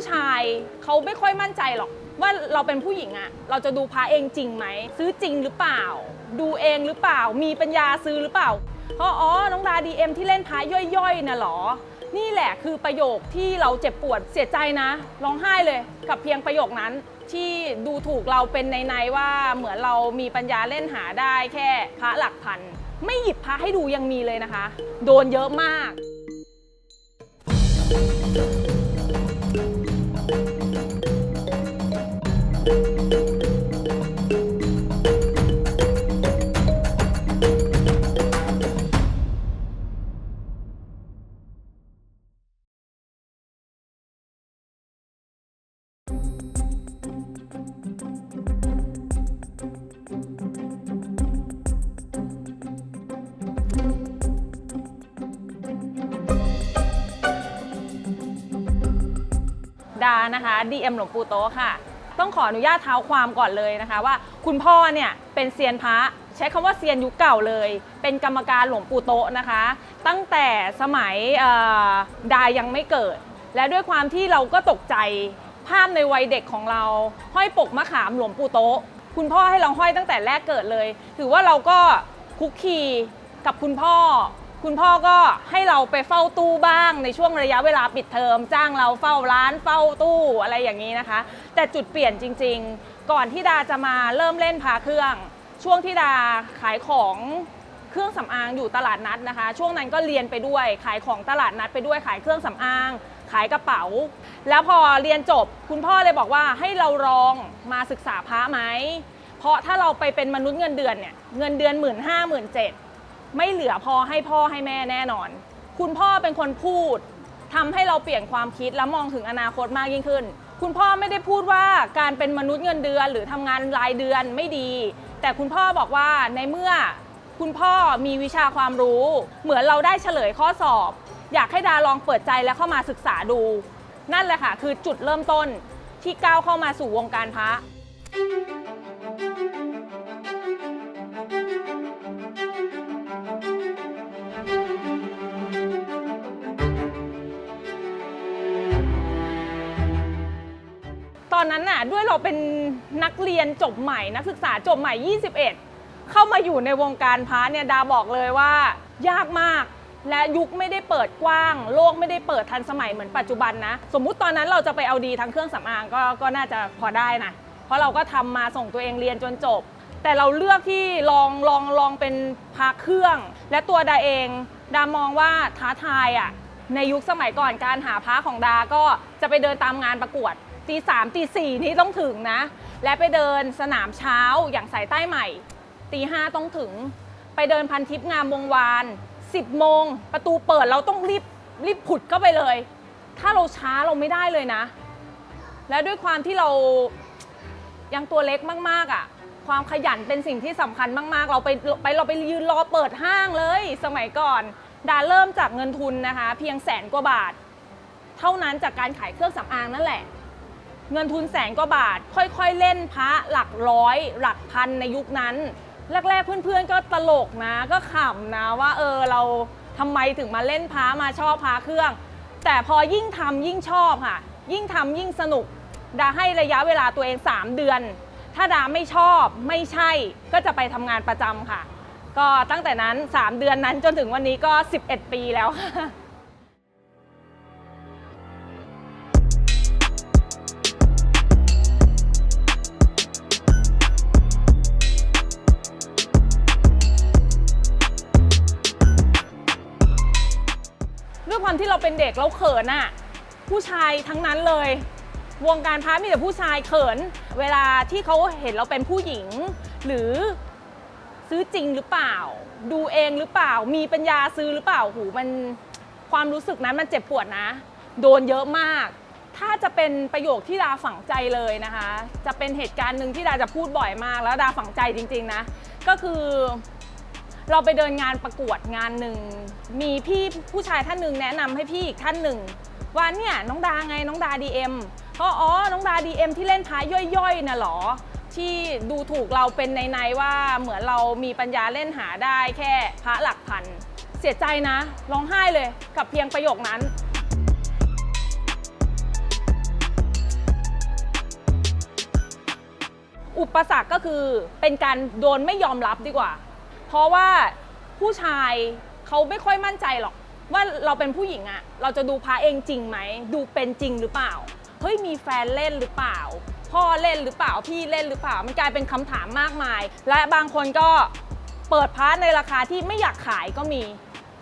ผู้ชายเขาไม่ค่อยมั่นใจหรอก ว่าเราเป็นผู้หญิงอะเราจะดูพระเองจริงไหม ซื้อจริงหรือเปล่า ดูเองหรือเปล่า มีปัญญาซื้อหรือเปล่าเพราะอ๋อน้องดาดีเอ็มที่เล่นพระย่อยๆน่ะหรอ นี่แหละคือประโยคที่เราเจ็บปวดเสียใจนะร้องไห้เลย กับเพียงประโยคนั้นที่ดูถูกเราเป็นในๆว่าเหมือนเรามีปัญญาเล่นหาได้แค่พระหลักพัน ไม่หยิบพระให้ดูยังมีเลยนะคะ โดนเยอะมาก ดานะคะ DM หลวงปู่โตค่ะ ต้องขออนุญาตเท้าความก่อนเลยนะคะว่า คุณพ่อเนี่ยเป็นเซียนพระใช้คำว่าเซียนยุคเก่าเลย เป็นกรรมการหลวงปู่โตะนะคะ ตั้งแต่สมัยดายังไม่เกิด และด้วยความที่เราก็ตกใจภาพในวัยเด็กของเรา ห้อยปกมะขามหลวงปู่โตะคุณพ่อให้เราห้อยตั้งแต่แรกเกิดเลย ถือว่าเราก็คุกคีกับคุณพ่อ คุณพ่อก็ให้เราไปเฝ้าตู้บ้างในช่วงระยะเวลาปิดเทอม จ้างเราเฝ้าร้านเฝ้าตู้อะไรอย่างนี้นะคะ แต่จุดเปลี่ยนจริง ๆ ก่อนที่ดาจะมาเริ่มเล่นพาเครื่อง ช่วงที่ดาขายของเครื่องสำอางอยู่ตลาดนัดนะคะ ช่วงนั้นก็เรียนไปด้วย ขายของตลาดนัดไปด้วยขายเครื่องสำอาง ขายกระเป๋า แล้วพอเรียนจบคุณพ่อเลยบอกว่าให้เราลองมาศึกษาพระไหมเพราะถ้าเราไปเป็นมนุษย์เงินเดือนเนี่ยเงินเดือนหมื่นห้าหมื่นเจ็ด ไม่เหลือพอให้พ่อให้แม่แน่นอน คุณพ่อเป็นคนพูดทำให้เราเปลี่ยนความคิดและมองถึงอนาคตมากยิ่งขึ้น คุณพ่อไม่ได้พูดว่าการเป็นมนุษย์เงินเดือน หรือทำงานรายเดือนไม่ดี แต่คุณพ่อบอกว่าในเมื่อคุณพ่อมีวิชาความรู้ เหมือนเราได้เฉลยข้อสอบ อยากให้ดาลองเปิดใจและเข้ามาศึกษาดู นั่นแหละค่ะคือจุดเริ่มต้นที่ก้าวเข้ามาสู่วงการพระ อนนั้นน่ะด้วยเราเป็นนักเรียนจบใหม่ นักศึกษาจบใหม่ 21 เข้ามาอยู่ในวงการพระเนี่ยดาบอกเลยว่ายากมาก และยุคไม่ได้เปิดกว้าง โลกไม่ได้เปิดทันสมัยเหมือนปัจจุบันนะ สมมุติตอนนั้นเราจะไปเอาดีทั้งเครื่องสำอางก็ก็น่าจะพอได้นะเพราะเราก็ทำมาส่งตัวเองเรียนจนจบ แต่เราเลือกที่ลองลองลองเป็นพาเครื่อง และตัวดาเองดามองว่าท้าทายอะในยุคสมัยก่อนการหาพระของดาก็จะไปเดินตามงานประกวด ตีสามตีสี่นี่ต้องถึงนะ และไปเดินสนามเช้าอย่างสายใต้ใหม่ตีห้าต้องถึง ไปเดินพันทิพย์งามวงวาน 10 โมง ประตูเปิดเราต้องรีบรีบผุดเข้าไปเลย ถ้าเราช้าเราไม่ได้เลยนะ และด้วยความที่เรายังตัวเล็กมาก ๆอะ ความขยันเป็นสิ่งที่สำคัญมาก ๆ เราไปไปเราไปยืนรอเปิดห้างเลย สมัยก่อนดาเริ่มจากเงินทุนนะคะ เพียงแสนกว่าบาท เท่านั้นจากการขายเครื่องสำอางนั่นแหละ เงินทุนแสนกว่าบาท ค่อยๆ เล่นพระหลักร้อย หลักพันในยุคนั้น แรกๆ เพื่อนๆ ก็ตลกนะ ก็ขำนะว่าเออเราทำไมถึงมาเล่นพระมาชอบพระเครื่อง แต่พอยิ่งทำยิ่งชอบค่ะ ยิ่งทำยิ่งสนุก ดาให้ระยะเวลาตัวเอง 3 เดือน ถ้าดาไม่ชอบไม่ใช่ก็จะไปทำงานประจำค่ะ ก็ตั้งแต่นั้น 3 เดือนนั้นจนถึงวันนี้ก็ 11 ปีแล้วค่ะ ที่เราเป็นเด็กเราเขินอะผู้ชายทั้งนั้นเลย วงการพระมีแต่ผู้ชายเขิน เวลาที่เขาเห็นเราเป็นผู้หญิง หรือซื้อจริงหรือเปล่า ดูเองหรือเปล่า มีปัญญาซื้อหรือเปล่าหูมันความรู้สึกนั้นมันเจ็บปวดนะ โดนเยอะมาก ถ้าจะเป็นประโยคที่ดาฝังใจเลยนะคะ จะเป็นเหตุการณ์หนึ่งที่ดาจะพูดบ่อยมาก แล้วดาฝังใจจริง ๆนะ ก็คือ เราไปเดินงานประกวดงานหนึ่ง มีพี่ผู้ชายท่านหนึ่งแนะนำให้พี่อีกท่านหนึ่งว่าเนี่ยน้องดาไงน้องดาดีเอ็มาะอ๋อน้องดาดีเอ็มที่เล่นพายย่อยๆน่ะหรอ ที่ดูถูกเราเป็นในๆว่าเหมือนเรามีปัญญาเล่นหาได้แค่พระหลักพัน เสียใจนะร้องไห้เลยกับเพียงประโยคนั้น อุปสรรคก็คือเป็นการโดนไม่ยอมรับดีกว่า เพราะว่าผู้ชายเขาไม่ค่อยมั่นใจหรอก ว่าเราเป็นผู้หญิงอะเราจะดูพระเองจริงไหม ดูเป็นจริงหรือเปล่า เฮ้ยมีแฟนเล่นหรือเปล่า พ่อเล่นหรือเปล่าพี่เล่นหรือเปล่า มันกลายเป็นคำถามมากมาย และบางคนก็เปิดพระในราคาที่ไม่อยากขายก็มี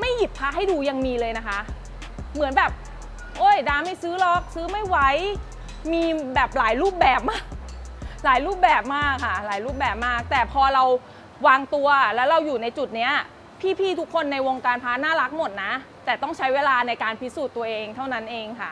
ไม่หยิบพระให้ดูยังมีเลยนะคะ เหมือนแบบโอ้ยดาไม่ซื้อหรอกซื้อไม่ไหวมีแบบหลายรูปแบบมากหลายรูปแบบมากค่ะ หลายรูปแบบมาก แต่พอเรา วางตัวแล้วเราอยู่ในจุดเนี้ยพี่ๆทุกคนในวงการพาน่ารักหมดนะ แต่ต้องใช้เวลาในการพิสูจน์ตัวเองเท่านั้นเองค่ะ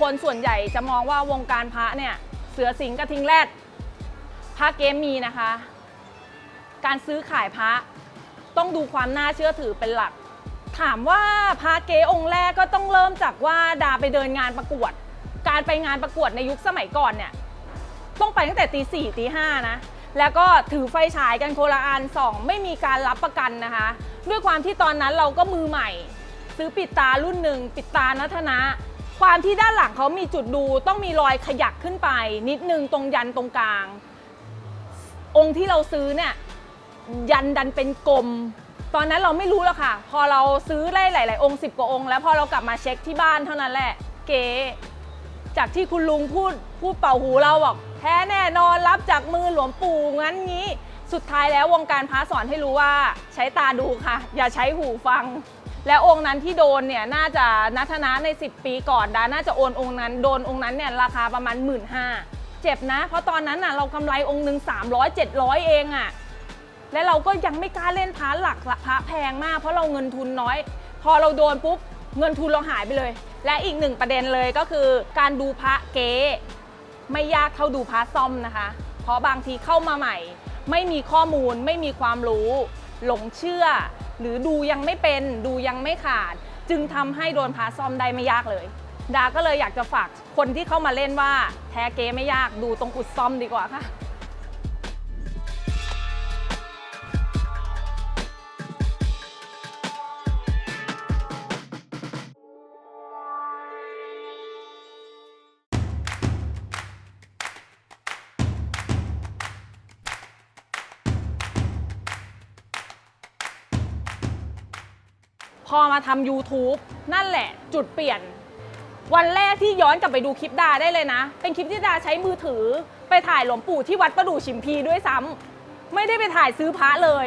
คนส่วนใหญ่จะมองว่าวงการพระเนี่ย เสือสิงกระทิงแรด พระเกมมีนะคะ การซื้อขายพระต้องดูความน่าเชื่อถือเป็นหลัก ถามว่าพระเกองค์แรกก็ต้องเริ่มจากว่าดาไปเดินงานประกวด การไปงานประกวดในยุคสมัยก่อนเนี่ยต้องไปตั้งแต่ตีสี่ตีห้านะแล้วก็ถือไฟฉายกันโคละอันสองไม่มีการรับประกันนะคะ ด้วยความที่ตอนนั้นเราก็มือใหม่ ซื้อปิดตารุ่นหนึ่งปิดตานัทนะความที่ด้านหลังเขามีจุดดูต้องมีรอยขยักขึ้นไป นิดนึงตรงยันตรงกลาง องค์ที่เราซื้อเนี่ยยันดันเป็นกลม ตอนนั้นเราไม่รู้แล้วค่ะ พอเราซื้อได้หลาย ๆ องค์สิบกว่าองค์แล้วพอเรากลับมาเช็คที่บ้านเท่านั้นแหละเก๋จากที่คุณลุงพูดพูดเป่าหูเราบอกแท้แน่นอนรับจากมือหลวงปู่งั้นงี้ สุดท้ายแล้ววงการพระสอนให้รู้ว่าใช้ตาดูค่ะ อย่าใช้หูฟัง และองค์นั้นที่โดนเนี่ยน่าจะนัทนะใน 10 ปีก่อนดาน่าจะโอนองค์นั้นโดนองค์นั้นเนี่ยราคาประมาณ 1 5ื่นห้า เจ็บนะ เพราะตอนนั้นน่ะเรากำไรองค์หนึ่ง300 700 เองอะ่ะและเราก็ยังไม่กล้าเล่นพระหลักพระแพงมาก เพราะเราเงินทุนน้อย พอเราโดนปุ๊บเงินทุนเราหายไปเลย และอีกหนึ่งประเด็นเลยก็คือ การดูพระเก๊ไม่ยากเท่าดูพระซ่อมนะคะ เพราะบางทีเข้ามาใหม่ ไม่มีข้อมูลไม่มีความรู้ หลงเชื่อ หรือดูยังไม่เป็น ดูยังไม่ขาด จึงทำให้โดนพระซ่อมได้ไม่ยากเลย ดาก็เลยอยากจะฝากคนที่เข้ามาเล่นว่าแท้เก๊ไม่ยากดูตรงอุดซ่อมดีกว่าค่ะพอมาทำ YouTube นั่นแหละจุดเปลี่ยน วันแรกที่ย้อนกลับไปดูคลิปดาได้เลยนะ เป็นคลิปที่ดาใช้มือถือ ไปถ่ายหลวงปู่ที่วัดประดู่ชิมพีด้วยซ้ำไม่ได้ไปถ่ายซื้อพระเลย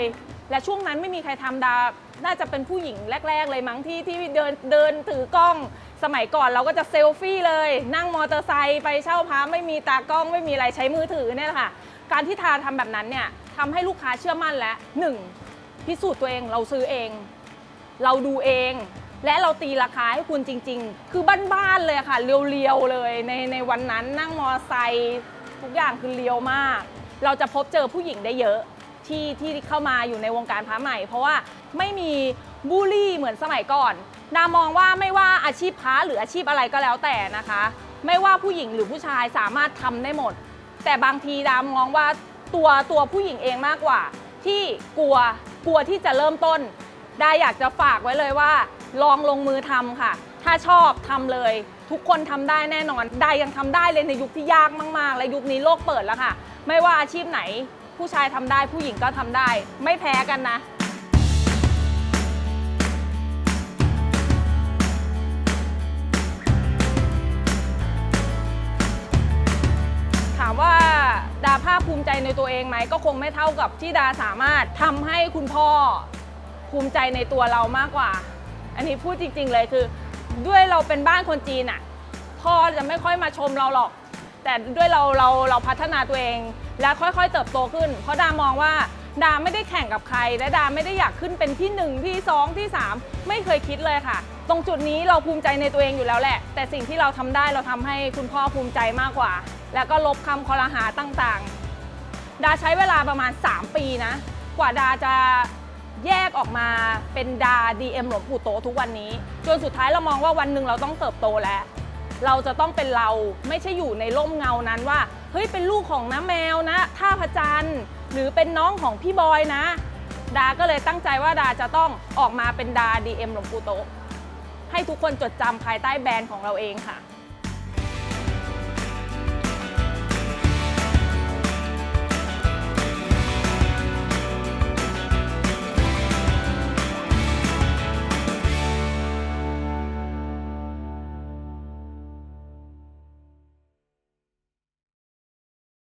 และช่วงนั้นไม่มีใครทำดา น่าจะเป็นผู้หญิงแรก ๆ เลยมั้งที่ที่เดินเดินถือกล้อง สมัยก่อนเราก็จะเซลฟี่เลย นั่งมอเตอร์ไซค์ไปเช่าพระไม่มีตากล้องไม่มีอะไรใช้มือถือเนี่ยค่ะ การที่ทาทำแบบนั้นเนี่ยทำให้ลูกค้าเชื่อมั่นและหนึ่งพิสูจน์ตัวเองเราซื้อเอง เราดูเอง และเราตีราคาให้คุณจริง ๆ คือบ้านๆเลยค่ะ เรียวๆเลยในในวันนั้นนั่งมอไซค์ทุกอย่างคือเรียวมาก เราจะพบเจอผู้หญิงได้เยอะที่ที่เข้ามาอยู่ในวงการพระใหม่ เพราะว่าไม่มีบูลลี่เหมือนสมัยก่อนดามองว่าไม่ว่าอาชีพพระหรืออาชีพอะไรก็แล้วแต่นะคะ ไม่ว่าผู้หญิงหรือผู้ชายสามารถทำได้หมด แต่บางทีดามองว่าตัวตัวผู้หญิงเองมากกว่า ที่กลัวกลัวที่จะเริ่มต้นได้อยากจะฝากไว้เลยว่า ลองลงมือทำค่ะ ถ้าชอบทำเลย ทุกคนทำได้แน่นอนได้ยังทำได้เลยในยุคที่ยากมากๆ และยุคนี้โลกเปิดแล้วค่ะ ไม่ว่าอาชีพไหน ผู้ชายทำได้ผู้หญิงก็ทำได้ ไม่แพ้กันนะถามว่าดาภาคภูมิใจในตัวเองไหมก็คงไม่เท่ากับที่ดาสามารถทำให้คุณพ่อภูมิใจในตัวเรามากกว่า อันนี้พูดจริง ๆ เลยคือ ด้วยเราเป็นบ้านคนจีนอะพ่อจะไม่ค่อยมาชมเราหรอก แต่ด้วยเราเราเราพัฒนาตัวเอง และค่อยๆ เติบโตขึ้น เพราะดามองว่าดาไม่ได้แข่งกับใคร และดาไม่ได้อยากขึ้นเป็นที่หนึ่งที่สองที่สามไม่เคยคิดเลยค่ะ ตรงจุดนี้เราภูมิใจในตัวเองอยู่แล้วแหละ แต่สิ่งที่เราทำได้เราทำให้คุณพ่อภูมิใจมากกว่า แล้วก็ลบคำคอรหาต่างๆ ดาใช้เวลาประมาณ 3 ปีนะ กว่าดาจะ แยกออกมาเป็นดา DM หลวงปู่โตทุกวันนี้ จนสุดท้ายเรามองว่าวันหนึ่งเราต้องเติบโตแล้ว เราจะต้องเป็นเราไม่ใช่อยู่ในร่มเงานั้นว่า เฮ้ยเป็นลูกของน้าแมวนะท่าพระจันทร์หรือเป็นน้องของพี่บอยนะ ดาก็เลยตั้งใจว่าดาจะต้องออกมาเป็นดา DM หลวงปู่โตให้ทุกคนจดจำภายใต้แบรนด์ของเราเองค่ะ